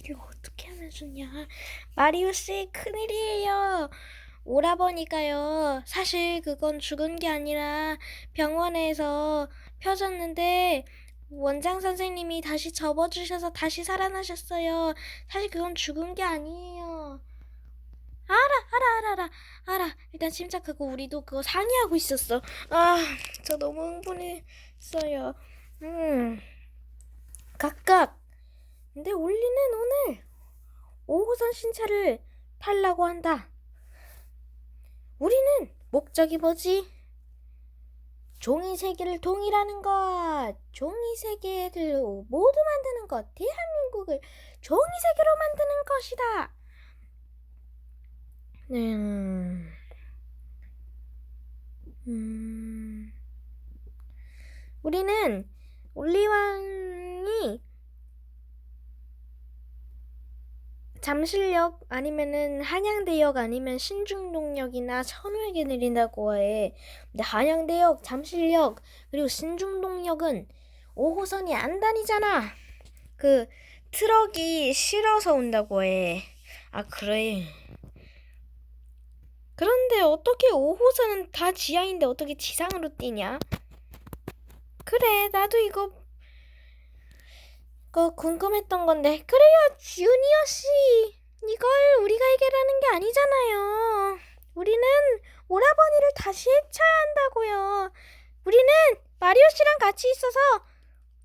이를 어떻게 하면 좋냐. 마리우스 큰일이에요. 오라버니까요. 사실 그건 죽은 게 아니라 병원에서 펴졌는데 원장 선생님이 다시 접어주셔서 다시 살아나셨어요. 사실 그건 죽은 게 아니에요. 알아, 알아, 알아, 알아, 알아. 일단 침착하고 우리도 그거 상의하고 있었어. 아, 저 너무 흥분했어요. 음, 각각. 근데 올리는 오늘 5호선 신차를 타려고 한다. 우리는 목적이 뭐지? 종이 세계를 동일하는 것, 종이 세계를 모두 만드는 것, 대한민국을 종이 세계로 만드는 것이다. 음, 음, 우리는 올리왕이 잠실역 아니면은 한양대역 아니면 신중동역이나 천호역에 내린다고 해. 근데 한양대역, 잠실역 그리고 신중동역은 5호선이 안 다니잖아. 그 트럭이 실어서 온다고 해. 아 그래. 그런데 어떻게 5호선은 다 지하인데 어떻게 지상으로 뛰냐? 그래, 나도 이거 그 궁금했던 건데 그래요 주니어 씨 이걸 우리가 해결하는 게 아니잖아요. 우리는 오라버니를 다시 해쳐야 한다고요. 우리는 마리오 씨랑 같이 있어서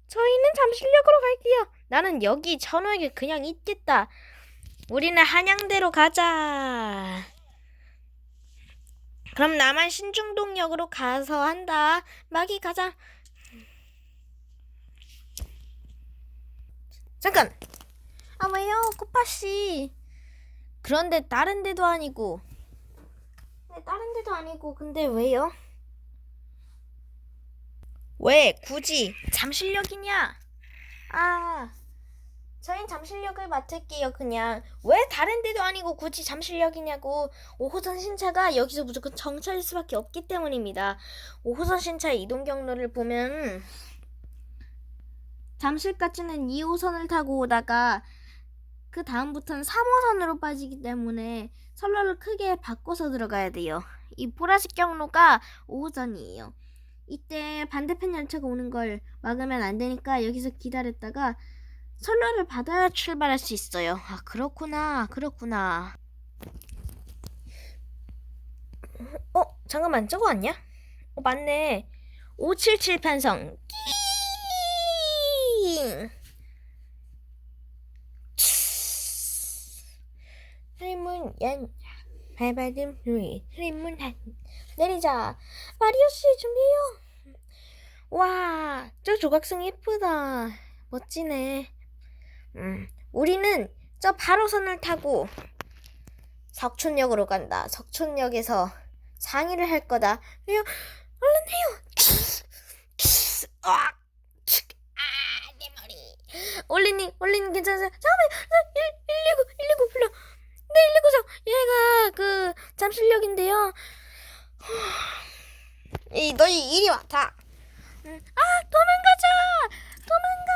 저희는 잠실역으로 갈게요. 나는 여기 천호역에 그냥 있겠다. 우리는 한양대로 가자. 그럼 나만 신중동역으로 가서 한다. 마기 가자 잠깐. 아 왜요, 코파 씨? 그런데 다른 데도 아니고. 네, 다른 데도 아니고. 근데 왜요? 왜 굳이 잠실역이냐? 아, 저희 잠실역을 맡을게요. 그냥 왜 다른 데도 아니고 굳이 잠실역이냐고. 5호선 신차가 여기서 무조건 정차할 수밖에 없기 때문입니다. 5호선 신차 이동 경로를 보면 잠실까지는 2호선을 타고 오다가 그 다음부터는 3호선으로 빠지기 때문에 선로를 크게 바꿔서 들어가야 돼요. 이 보라색 경로가 5호선이에요. 이때 반대편 열차가 오는 걸 막으면 안 되니까 여기서 기다렸다가 선로를 받아야 출발할 수 있어요. 아 그렇구나, 그렇구나. 어 잠깐만 저거 아니야? 어 맞네. 577 편성. 흐림문 연 발받음 루이 흐림문 한 내리자. 마리오 씨 준비해요. 와 저 조각상 예쁘다. 멋지네. 음 우리는 저 8호선을 타고 석촌역으로 간다. 석촌역에서 상의를 할 거다. 왜요. 얼른 해요. 아, 올리님 올리님 괜찮으세요 잠깐만 119 119 불러 네, 119죠. 얘가 그 잠실역인데요. 이 너희 이리 와, 다. 응. 아, 도망가자. 도망가.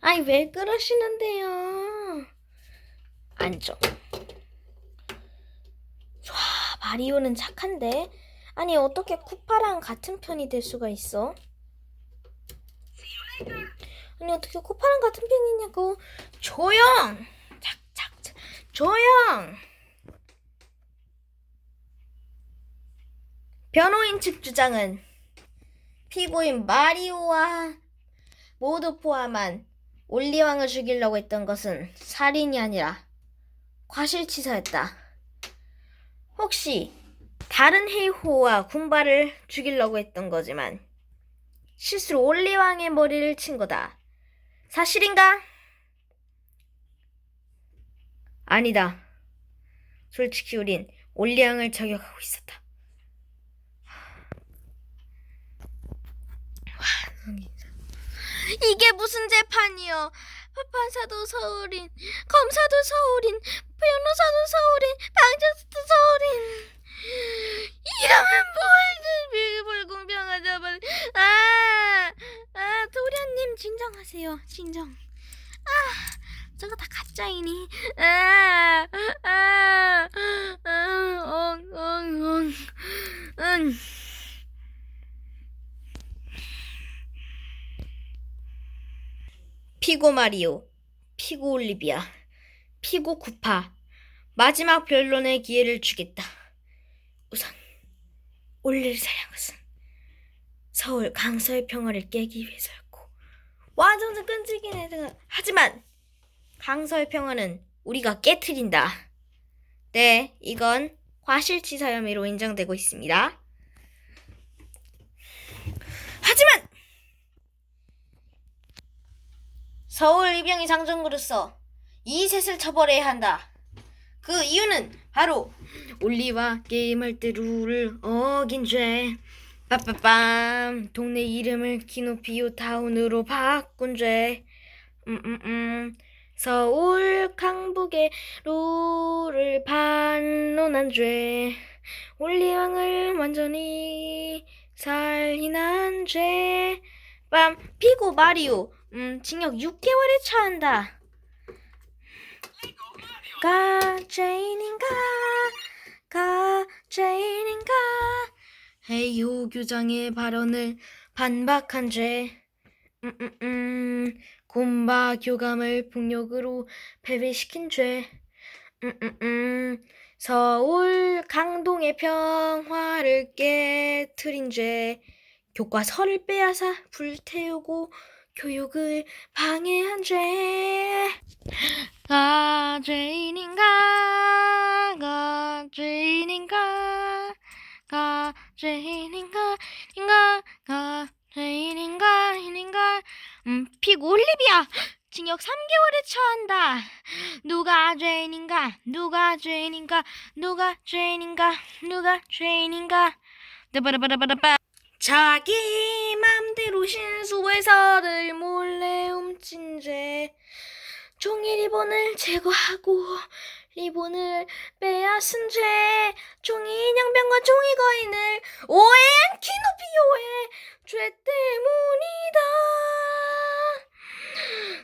아이 왜 그러시는데요? 앉아. 와, 마리오는 착한데. 아니 어떻게 쿠파랑 같은 편이 될 수가 있어? 아니 어떻게 코파랑 같은 편이냐고 조용 착착 조용 변호인 측 주장은 피고인 마리오와 모두 포함한 올리왕을 죽이려고 했던 것은 살인이 아니라 과실치사였다. 혹시 다른 헤이호와 군바를 죽이려고 했던 거지만 실수로 올리왕의 머리를 친 거다. 사실인가? 아니다. 솔직히 우린 올리왕을 저격하고 있었다. 이게 무슨 재판이요? 판사도 서울인, 검사도 서울인, 변호사도 서울인, 방장수도 서울인. 이러면 뭘 불공평하자 말. 아, 아 도련님 진정하세요. 진정. 아, 저거 다 가짜이니. 아, 아, 아, 엉, 엉, 엉, 응. 피고 마리오, 피고 올리비아, 피고 쿠파. 마지막 변론의 기회를 주겠다. 우선 올릴 사양 것은 서울 강서의 평화를 깨기 위해서였고 완전히 끈질긴 애들 하지만 강서의 평화는 우리가 깨트린다. 네, 이건 과실치사 혐의로 인정되고 있습니다. 하지만 서울 이병희 장정구로서 이 셋을 처벌해야 한다. 그 이유는 바로 올리와 게임할 때 룰을 어긴 죄. 빠빠빰 동네 이름을 키노피오 타운으로 바꾼 죄. 음음음 서울 강북의 룰을 반론한 죄. 올리왕을 완전히 살인한 죄. 빰 피고 마리오 음 징역 6개월에 처한다. 가 제인인가 가 제인인가 헤이호 교장의 발언을 반박한 죄. 음 음 음. 곰바 교감을 폭력으로 패배시킨 죄. 음 음 음. 서울 강동의 평화를 깨트린 죄. 교과서를 빼앗아 불태우고 교육을 방해한 죄 죄인인가 누가 죄인인가 누가 죄인인가? 따바라바라바라바 자기 맘대로 신수의사를 몰래 훔친 죄. 종이 리본을 제거하고 리본을 빼앗은 죄. 종이 인형병과 종이 거인을 오해한 키노피오의 죄 때문이다.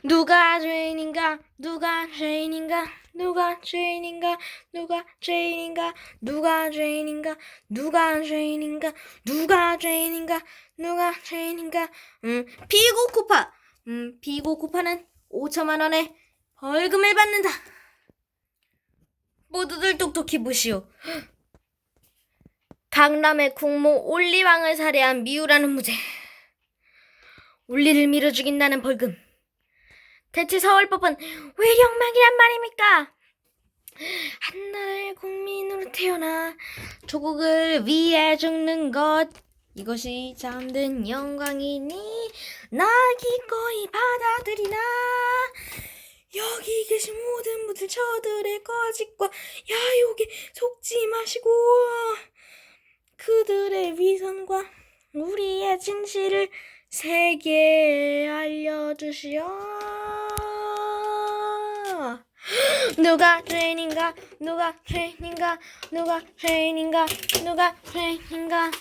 누가 죄인인가 누가 죄인인가 누가 죄인인가 누가 죄인인가 누가 죄인인가 누가 죄인인가 누가 죄인인가 누가 죄인인가 음 피고 쿠파 음 피고 쿠파는 5천만 원의 벌금을 받는다. 모두들 똑똑히 보시오. 강남의 국모 올리왕을 살해한 미우라는 무죄. 올리를 밀어 죽인다는 벌금. 대체 서울법은 왜 영망이란 말입니까? 한나라의 국민으로 태어나 조국을 위해 죽는 것 이것이 잠든 영광이니 나 기꺼이 받아들이나 여기 계신 모든 분들 저들의 거짓과 야욕에 속지 마시고 그들의 위선과 우리의 진실을 세계에 알려주시오. 누가 죄인인가? 누가 죄인인가? 누가 죄인인가? 누가 죄인인가?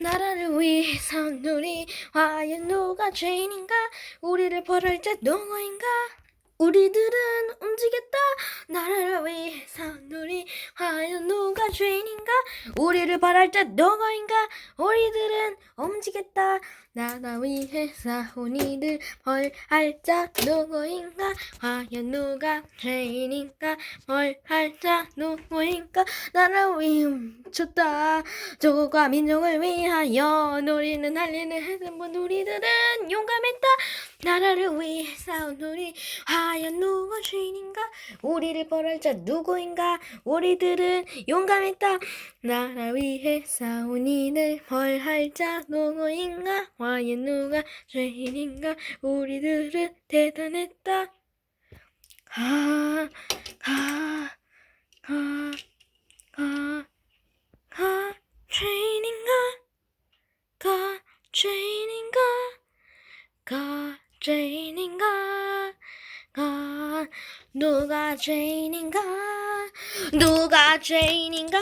나라를 위해서 우리 과연 누가 죄인인가? 우리를 벌할 자 누구인가? 우리들은 움직였다 나라를 위해서 우리 과연 누가 죄인인가 우리를 벌할 자 누구인가 우리들은 움직였다 나라 위해서 우리들 벌할 자? 누구인가? 과연 누가 죄인인가? 벌할 자? 누구인가? 나라 위해 훔쳤다. 조국과 민족을 위하여 우리는 할일을 했던 분 우리들은 용감했다. 나라를 위해 싸운 우리. 과연 누가 죄인인가? 우리를 벌할 자 누구인가? 우리들은 용감했다. 나라 위해 싸운 이들 벌할 자? 누구인가 과연 누가 죄인인가 우리들은 대단했다 가, 가, 가, 가, 가, 죄인인가? 가, 죄인인가? 가, 죄인인가? 가, 누가 죄인인가? 누가 죄인인가?